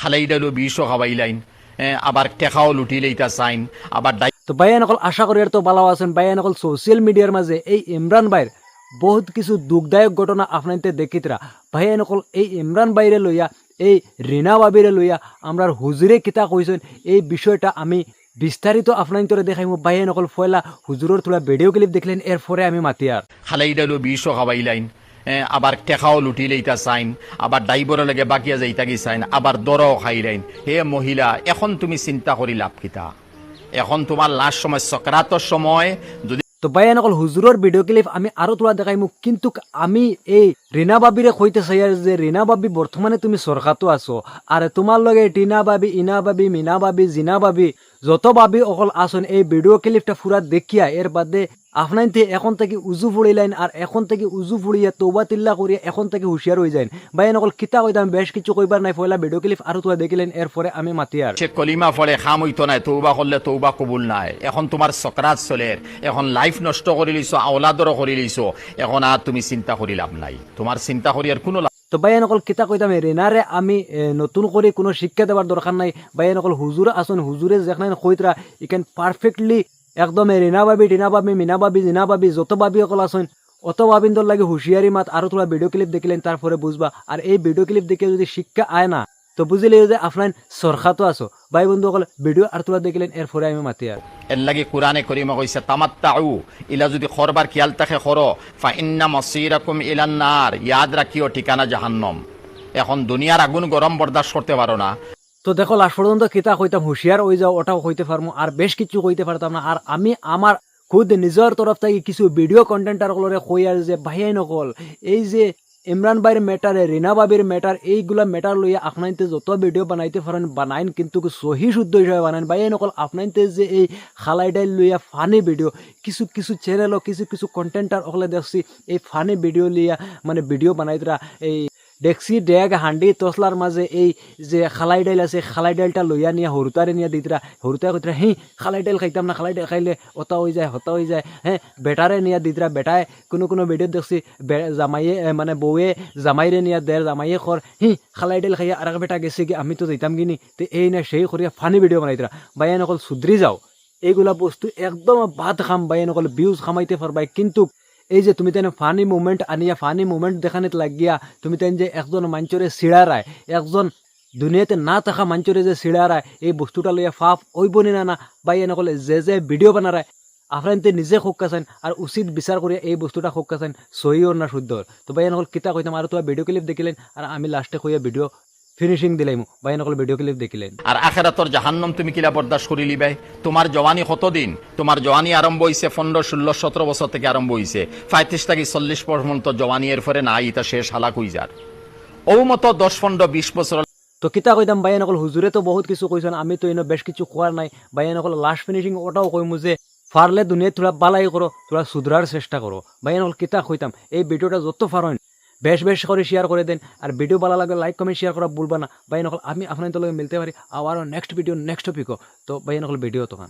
খালাই ডাইলো বিষও খাওয়াইলাইন আবার টেকাও লুটি লইতা চাইন। আবার তো ভাইয়ান অকল আশা করি আর তো ভালো আছেন ভাইয়ান অকল সোশ্যাল মিডিয়ার মাঝে এই ইমরান ভাইয়ের বহুত কিছু দুঃখদায়ক ঘটনা আপনাদের দেখিতরা ভাইয়ান অকল এই ইমরান ভাইরে লইয়া এই রিনা বাবিরে লইয়া আমরা হুজুরে কিতা কইছেন এই বিষয়টা আমি বিস্তারিত আপনাদের দেখাইমু ভাইয়ান অকল ফয়লা হুজুরের তোলা ভিডিও ক্লিপ দেখলেন এরপরে আমি মাতি আর খালাই ডাইলো বিষও খাওয়াইলাইন আবার টেকাও লুটি লইতা চাইন, আবার ডাইবর লাগে বাকিয়া কি চাইন, আবার দরও খাইলাইন হে মহিলা, এখন তুমি চিন্তা করি লাভ কিতা। এখন তোমার লাস্ট সময় সক্রাতর সময়, যদি তো ভাইয়ান অকল হুজুরের ভিডিও ক্লিপ আমি আরও তোলা দেখাইমু কিন্তু আমি এই রিনা বাবিরে কইতে চাই যে রিনা বাবি বর্তমানে তুমি সরকারতো আছো আর তোমার লগে টিনা বাবি, ইনা বাবি, মিনা বাবি, জিনা বাবি, যত বাবি অকল আসন এই ভিডিও ক্লিপটা পুরা দেখিয়া এর বাদে আপনাইতে এখন থেকে উজু ফুড়িলাইন আর এখন থেকে উজু ফুড়িয়া তৌবা তিল্লা করিয়া এখন থেকে হুঁশিয়ার হয়ে যাইন। ভাইয়ান অকল কিতা কইতাম বেশ কিছু কইবার নাই পয়লা ভিডিও ক্লিপ আরও তোলা দেখিলেন এরপরে আমি মাতি আর। সে কলিমা ফলে খাম হইতো নাই তৌবা করলে তৌবা কবুল নাই। এখন তোমার সক্রাত চলের এখন লাইফ নষ্ট করে লিছো আওলাদরও করে লিছো এখন আর তুমি চিন্তা করি লাভ নাই। তোমার চিন্তা করি আর কোনো লাভ তো বাইয়ান অকল কিতা কইতাম রেনারে আমি নতুন করে কোনো শিক্ষা দেওয়ার দরকার নাই। বাইয়ান অকল হুজুর আসুন হুজুরে যেখানে কইতরা ইকেন পারফেক্টলি একদম রিনা বাবি টিনা বাবি মিনা বাবি জিনা বাবি যত বাবি অকল আসুন অত বাবিন্দর লাগে হুঁশিয়ারি মাত, আরও তোলা ভিডিও ক্লিপ দেখিলেন, তারপরে বুঝবা। আর এই ভিডিও ক্লিপ দেখে যদি শিক্ষা আয় না, তো বুঝিলে যে আপনার সরকারতো আছো। ভাই বন্ধু অকল ভিডিও আর তোলা দেখিলেন, এরপরে আমি মাতি আর। এর লাগে কোরআনে করিমা কইছে, তামাত্তাউ, ইলা যদি খরবার খেয়াল থাকে খর ফা ইন্না মসিরাকুম ইলান নার, ইয়াদ রাখিও ঠিকানা জাহান্নম। এখন দুনিয়ার আগুন গরম বরদাস্ত করতে পারো না। তো দেখো লাস্ট পর্যন্ত কিতা কইতাম হুঁশিয়ার হয়ে যাও, ওটাও কইতে পারব আর বেশ কিছু কইতে পারতাম না। আর আমি, আমার খুদ নিজের তরফ থেকে কিছু ভিডিও কন্টেন্টার গুলোরে কই আর যে ভাইয়াই নকল এই যে ইমরান ভাইয়ের ম্যাটারে রিনা বাবির ম্যাটার এইগুলা ম্যাটার লইয়া আপনাইতে যত ভিডিও বানাইতে পারেন বানাইন কিন্তু সহি শুদ্ধ হিসাবে বানাইন। ভাইয়াই নকল আপনাইতে যে এই খালাই ডাইল লইয়া ফানি ভিডিও কিছু কিছু চ্যানেল কিছু কিছু কন্টেন্টার ওগুলো দেখছি, এই ফানি ভিডিও লিয়া মানে ভিডিও বানাইতরা এই ডেক্সি ডেগ হান্ডি তসলার মাঝে এই যে খালাই ডাইল আছে খালাই ডাইলটা লইয়া নিয়ে হরুতারে নিয়ে দিতরা হরুতারে কইতরা হি খালাই ডাইল খাইতাম না খালাই ডাইল খাইলে হতা হয়ে যায়, হতা হয়ে যায় হ্যাঁ বেটারে নিয়ে দিতরা বেটায় কোনো কোনো ভিডিও দেখছি জামাইয়ে মানে বউয়ে জামাইরে নিয়ে দেয় জামাইয়ে কর হি খালাই ডাইল খাইয়া আর বেটা গেছে কি আমি তো যাইতাম কিনি তো এই না সেই করিয়া ফানি ভিডিও বানাইতরা বাইয়ান অকল সুধরি যাও। এইগুলা বস্তু একদম বাদ খাম বাইয়ান অকল ভিউজ খামাইতে পারবাই কিন্তু এই যে তুমি তেন ফানি মুমেন্ট আনিয়া ফানি মুমেন্ট দেখানিত লাগিয়া, তুমি তেন যে একজন মাঞ্চরে সিড়ারায় একজন দুনিয়াতে না থাকা মাঞ্চরে যে সিড়ারায় এই বস্তুটা লইয়া ফাফ ওইবনি না না বা এনে কলে যে যে ভিডিও বানারায় আপনাতে নিজে শোকাছেন আর উচিত বিচার করে এই বস্তুটা শোকাছেন সহি ওর না শুদ্ধ ওর। তো ভাই এনেকল কিতা কইতাম আর তোমার ভিডিও ক্লিপ দেখিলেন আর আমি লাস্টে কইয়া ভিডিও ফিনিশিং দিলাম। ভাই এনেকল ভিডিও ক্লিপ দেখিলেন। আর আখেরাতর জাহান্নম তুমি কিলা বরদাস্ত করি লিবাই তোমার জওয়ানি কতদিন? তোমার জওয়ানি আরম্ভ হইছে পনেরো ষোলো সতেরো বছর থেকে আরম্ভ হইছে। পঁয়ত্রিশ থেকে চল্লিশ পর্যন্ত জওয়ানি এর পরে নাই এটা শেষ হালাক হই যার। ও মতো দশ পনেরো বিশ বছর তো কিতা কইতাম বাইয়ান অকল হুজুরে তো বহুত কিছু কইছেন আমি তো এনে বেশ কিছু কোয়ার নাই। বাইয়ান অকল লাস্ট ফিনিশিং ওটাও কইমু যে পারলে দুনিয়া তোরা বালাই করো তোরা সুধরার চেষ্টা করো বাইয়ান অকল কিতা কইতাম এই ভিডিওটা যত পারেন বেশ বেশ করে শেয়ার করে দেন। আর ভিডিও ভালো লাগলে লাইক কমেন্ট শেয়ার করা ভুলবা না। ভাই, নকল আমি আপনাদের লগে মিলতে পারি। আবারও নেক্সট ভিডিও নেক্সট টপিকও তো ভাই, নকল ভিডিও তখন।